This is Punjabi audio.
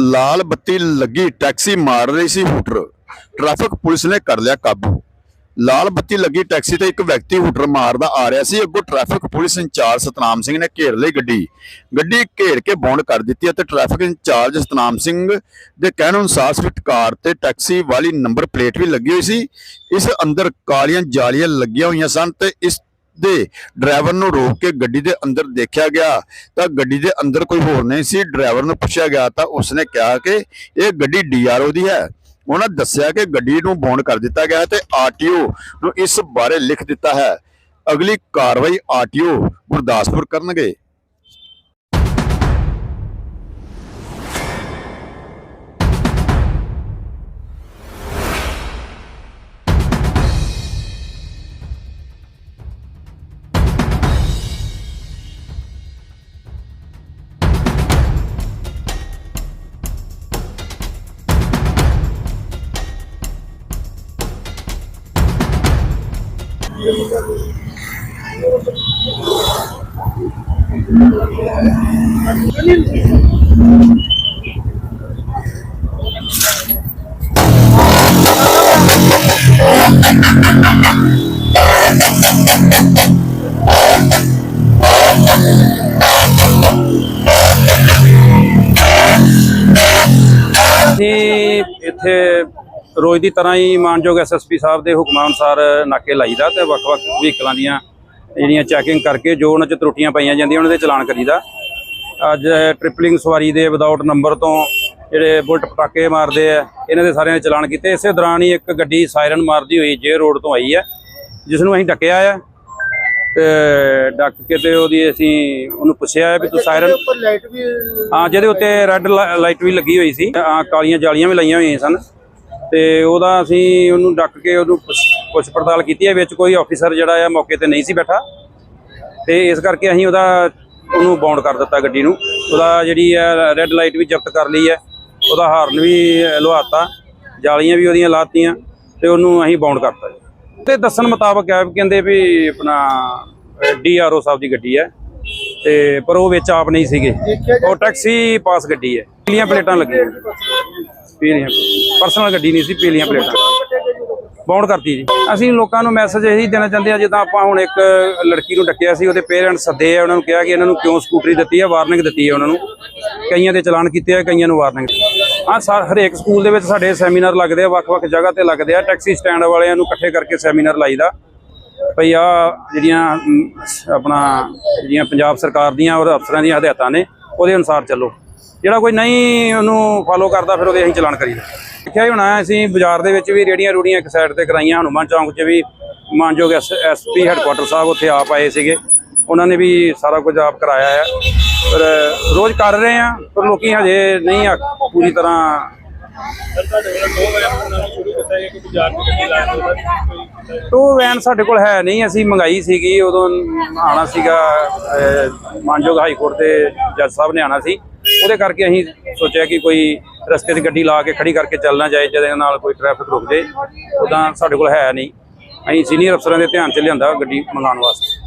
ਲਾਲ ਬੱਤੀ ਲੱਗੀ, ਟੈਕਸੀ ਮਾਰ ਰਹੀ ਸੀ ਹੂਟਰ। ਟ੍ਰੈਫਿਕ ਪੁਲਿਸ ਨੇ ਕਰ ਲਿਆ ਕਾਬੂ। ਲਾਲ ਬੱਤੀ ਲੱਗੀ, ਟੈਕਸੀ ਤੇ ਇੱਕ ਵਿਅਕਤੀ ਹੂਟਰ ਮਾਰਦਾ ਆ ਰਿਹਾ ਸੀ। ਅੱਗੋਂ traffic police incharge Satnam Singh ਨੇ ਘੇਰ ਲਈ ਗੱਡੀ। ਗੱਡੀ ਘੇਰ ਕੇ ਬੌਂਡ ਕਰ ਦਿੱਤੀ ਅਤੇ ਟ੍ਰੈਫਿਕ ਇੰਚਾਰਜ ਸਤਨਾਮ ਸਿੰਘ ਦੇ ਕਹਿਣ ਅਨੁਸਾਰ ਸਵਿਫਟ ਕਾਰ ਤੇ ਟੈਕਸੀ ਵਾਲੀ ਨੰਬਰ ਪਲੇਟ ਵੀ ਲੱਗੀ ਹੋਈ ਸੀ। ਇਸ ਅੰਦਰ ਕਾਲੀਆਂ ਜਾਲੀਆਂ ਲੱਗੀਆਂ ਹੋਈਆਂ ਸਨ ਤੇ ਇਸ ਦੇ ਡਰਾਈਵਰ ਨੂੰ ਰੋਕ ਕੇ ਗੱਡੀ ਦੇ ਅੰਦਰ ਦੇਖਿਆ ਗਿਆ, ਤਾਂ ਗੱਡੀ ਦੇ ਅੰਦਰ ਕੋਈ ਹੋਰ ਨਹੀਂ ਸੀ, ਡਰਾਈਵਰ ਨੂੰ ਪੁੱਛਿਆ ਗਿਆ, ਤਾਂ ਉਸਨੇ ਕਿਹਾ ਕਿ ਇਹ ਗੱਡੀ ਡੀਆਰਓ ਦੀ ਹੈ। ਉਹਨਾਂ ਦੱਸਿਆ ਕਿ ਗੱਡੀ ਨੂੰ ਬੌਂਡ ਕਰ ਦਿੱਤਾ ਗਿਆ ਹੈ ਤੇ ਆਰਟੀਓ ਨੂੰ ਇਸ ਬਾਰੇ ਲਿਖ ਦਿੱਤਾ ਹੈ। ਅਗਲੀ ਕਾਰਵਾਈ ਆਰਟੀਓ ਗੁਰਦਾਸਪੁਰ ਕਰਨਗੇ। ਇੱਥੇ ਰੋਜ਼ ਦੀ ਤਰ੍ਹਾਂ ਹੀ ਮਾਨਯੋਗ ਐਸਐਸਪੀ ਸਾਹਿਬ ਦੇ ਹੁਕਮਾਂ ਅਨੁਸਾਰ ਨਾਕੇ ਲਾਈਦਾ ਤੇ ਵੱਖ-ਵੱਖ ਵਹੀਕਲਾਂ ਦੀਆਂ ਜਿਹੜੀਆਂ ਚੈਕਿੰਗ ਕਰਕੇ ਜੋ ਉਹਨਾਂ 'ਚ ਤਰੁੱਟੀਆਂ ਪਈਆਂ ਜਾਂਦੀਆਂ ਉਹਨਾਂ ਦੇ ਚਲਾਨ ਕਰੀਦਾ। ਅੱਜ ਟ੍ਰਿਪਲਿੰਗ ਸਵਾਰੀ ਦੇ ਵਿਦਆਊਟ ਨੰਬਰ ਤੋਂ ਜਿਹੜੇ ਬੁਲਟ ਪਟਾਕੇ ਮਾਰਦੇ ਆ ਇਹਨਾਂ ਦੇ ਸਾਰਿਆਂ ਦੇ ਚਲਾਨ ਕੀਤੇ। ਇਸੇ ਦੌਰਾਨ ਹੀ ਇੱਕ ਗੱਡੀ ਸਾਇਰਨ ਮਾਰਦੀ ਹੋਈ ਜੇ ਰੋਡ ਤੋਂ ਆਈ ਹੈ ਜਿਸ ਨੂੰ ਅਸੀਂ ਡੱਕਿਆ ਆ ਤੇ ਡੱਕ ਕੇ ਤੇ ਉਹਦੀ ਅਸੀਂ ਉਹਨੂੰ ਪੁੱਛਿਆ ਹੈ ਵੀ ਤੂੰ ਸਾਇਰਨ ਹਾਂ ਜਿਹਦੇ ਉੱਤੇ ਰੈੱਡ ਲਾਈਟ ਵੀ ਲੱਗੀ ਹੋਈ ਸੀ। ਆ ਕਾਲੀਆਂ ਜਾਲੀਆਂ ਵੀ ਲਾਈਆਂ ਹੋਈਆਂ ਸਨ। ਤੇ ਉਹਦਾ ਅਸੀਂ ਉਹਨੂੰ ਡੱਕ ਕੇ ਉਹਨੂੰ ਪੁੱਛ- ਪੁੱਛ ਪੜਤਾਲ ਕੀਤੀ ਹੈ, ਵਿੱਚ ਕੋਈ ਆਫੀਸਰ ਜਿਹੜਾ ਆ ਮੌਕੇ ਤੇ ਨਹੀਂ ਸੀ ਬੈਠਾ। ਤੇ ਇਸ ਕਰਕੇ ਅਸੀਂ ਉਹਦਾ, ਉਹਨੂੰ ਬਾਉਂਡ ਕਰ ਦਿੱਤਾ ਗੱਡੀ ਨੂੰ। ਉਹਦਾ ਜਿਹੜੀ ਹੈ ਰੈੱਡ ਲਾਈਟ ਵੀ ਜ਼ਬਤ ਕਰ ਲਈ ਹੈ। ਉਹਦਾ ਹਾਰਨ ਵੀ ਲਵਾਤਾ ਜਾਲੀਆਂ ਵੀ ਉਹਦੀਆਂ ਲਾਤੀਆਂ, ਤੇ ਉਹਨੂੰ ਅਸੀਂ ਬਾਉਂਡ ਕਰਤਾ ਜੀ। ਤੇ ਦੱਸਣ ਮੁਤਾਬਕ ਹੈ ਕਹਿੰਦੇ ਵੀ ਆਪਣਾ ਡੀਆਰਓ ਸਾਹਿਬ ਦੀ ਗੱਡੀ ਹੈ। ਤੇ ਪਰ ਉਹ ਵਿੱਚ ਆਪ ਨਹੀਂ ਸੀਗੇ। ਉਹ ਟੈਕਸੀ ਪਾਸ ਗੱਡੀ ਹੈ। ਪੀਲੀਆਂ ਪਲੇਟਾਂ ਲੱਗੀਆਂ। ਪੀਲੀਆਂ ਪਰਸਨਲ ਗੱਡੀ ਨਹੀਂ ਸੀ, ਪੀਲੀਆਂ ਪਲੇਟਾਂ। ਬਾਉਂਡ ਕਰਤੀ ਜੀ। ਅਸੀਂ ਲੋਕਾਂ ਨੂੰ ਮੈਸੇਜ ਇਹੀ ਦੇਣਾ ਚਾਹੁੰਦੇ ਆ, ਜਿੱਦਾਂ ਆਪਾਂ ਹੁਣ ਇੱਕ ਲੜਕੀ ਨੂੰ ਡੱਕਿਆ ਸੀ, ਉਹਦੇ ਪੇਰੈਂਟਸ ਸੱਦੇ ਆ, ਉਹਨਾਂ ਨੂੰ ਕਿਹਾ ਕਿ ਇਹਨਾਂ ਨੂੰ ਕਿਉਂ ਸਕੂਟਰੀ ਦਿੱਤੀ ਹੈ ਵਾਰਨਿੰਗ ਦਿੱਤੀ ਹੈ ਉਹਨਾਂ ਨੂੰ। ਕਈਆਂ ਦੇ ਚਲਾਨ ਕੀਤੇ ਆ, ਕਈਆਂ ਨੂੰ ਵਾਰਨਿੰਗ ਹਾਂ ਸਾ- ਹਰੇਕ ਸਕੂਲ ਦੇ ਵਿੱਚ ਸਾਡੇ ਸੈਮੀਨਾਰ ਲੱਗਦੇ ਆ, ਵੱਖ-ਵੱਖ ਜਗ੍ਹਾ ਤੇ ਲੱਗਦੇ ਆ। ਟੈਕਸੀ ਸਟੈਂਡ ਵਾਲਿਆਂ ਨੂੰ ਇਕੱਠੇ ਕਰਕੇ ਸੈਮੀਨਾਰ ਲਾਈਦਾ। ਭਈ ਆ ਜਿਹੜੀਆਂ ਆਪਣਾ, ਜਿਹੜੀਆਂ ਪੰਜਾਬ ਸਰਕਾਰ ਦੀਆਂ ਔਰ ਅਫਸਰਾਂ ਦੀਆਂ ਹਦਾਇਤਾਂ ਨੇ, ਉਹਦੇ ਅਨੁਸਾਰ ਚੱਲੋ। ਜਿਹੜਾ ਕੋਈ ਨਹੀਂ ਉਹਨੂੰ ਫਾਲੋ ਕਰਦਾ, ਫਿਰ ਉਹਦੇ ਅਸੀਂ ਚਲਾਨ ਕਰੀਦਾ ਦੇਖਿਆ ਹੀ ਹੋਣਾ, ਅਸੀਂ ਬਾਜ਼ਾਰ ਦੇ ਵਿੱਚ ਵੀ ਰੇੜੀਆਂ ਰੂੜੀਆਂ ਇੱਕ ਸਾਈਡ ਤੇ ਕਰਾਈਆਂ, ਹਨੂੰਮਾਨ ਚੌਂਕ 'ਚ ਵੀ ਮਾਨਯੋਗ ਐਸਪੀ ਹੈੱਡਕੁਆਟਰ ਸਾਹਿਬ ਉੱਥੇ ਆਪ ਆਏ ਸੀਗੇ। ਉਹਨਾਂ ਨੇ ਵੀ ਸਾਰਾ ਕੁਝ ਆਪ ਕਰਾਇਆ ਹੈ ਪਰ ਰੋਜ਼ ਕਰ ਰਹੇ ਆ, ਪਰ ਲੋਕੀ ਹਜੇ ਨਹੀਂ ਆ ਪੂਰੀ ਤਰ੍ਹਾਂ ਟੂ ਵੈਨ ਸਾਡੇ ਕੋਲ ਹੈ ਨਹੀਂ, ਅਸੀਂ ਮੰਗਾਈ ਸੀਗੀ, ਉਦੋਂ ਆਣਾ ਸੀਗਾ ਮਾਨਯੋਗ ਹਾਈ ਕੋਰਟ ਦੇ ਜੱਜ ਸਾਹਿਬ ਨੇ ਆਣਾ ਸੀ। ਉਹਦੇ ਕਰਕੇ ਅਸੀਂ ਸੋਚਿਆ ਕਿ ਕੋਈ ਰਸਤੇ 'ਤੇ ਗੱਡੀ ਲਾ ਕੇ ਖੜੀ ਕਰਕੇ ਚੱਲਣਾ ਜਾਏ, ਜਿਹਦੇ ਨਾਲ ਕੋਈ ਟ੍ਰੈਫਿਕ ਰੁਕ ਜੇ ਉਦਾਂ ਸਾਡੇ ਕੋਲ ਹੈ ਨਹੀਂ। ਅਸੀਂ ਸੀਨੀਅਰ ਅਫਸਰਾਂ ਦੇ ਧਿਆਨ 'ਚ ਲਿਆਂਦਾ ਗੱਡੀ ਮੰਗਾਉਣ ਵਾਸਤੇ।